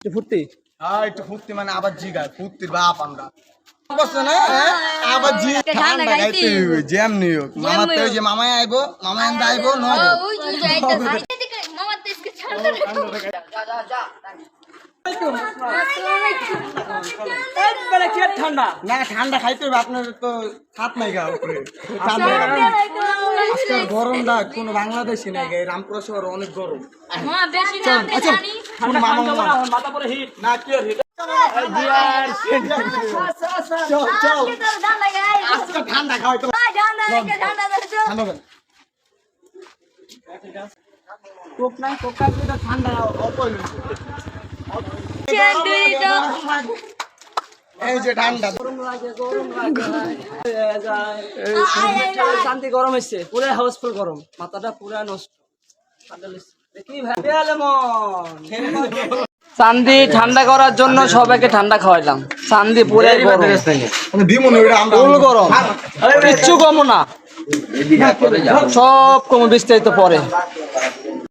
একটু ফুর্তি? হ্যাঁ একটু ফুর্তি মানে আবার জিগায়। ফুর্তির বাপ আমরা। হ্যাঁ? আইবো আইবো ঠান্ডা না ঠান্ডা খাইতে আপনার তো হাত নাই গা গরমটা কোনো বাংলাদেশি নাই গা, এই রামপুরা শহর অনেক গরম। মামা বেশি না আপনি আচ্ছা জানি। কোনো মামা মামা মাথা পরে হিট। না কি আর এটা? চল চল আজকে তোর ঠান্ডা গায়ে খাওয়াই। কোক নাই কোক ঠান্ডা অল্প হইল। এই যে ঠান্ডা। শান্তি গরম হচ্ছে পুরো হাউসফুল গরম মাথাটা পুরো নষ্ট। চান্দি ঠান্ডা করার জন্য সবাইকে ঠান্ডা খাওয়াইলাম। চান্দি পুরে গরম। গরম। কিচ্ছু কমো না। সব কমে বিস্তারিত পরে।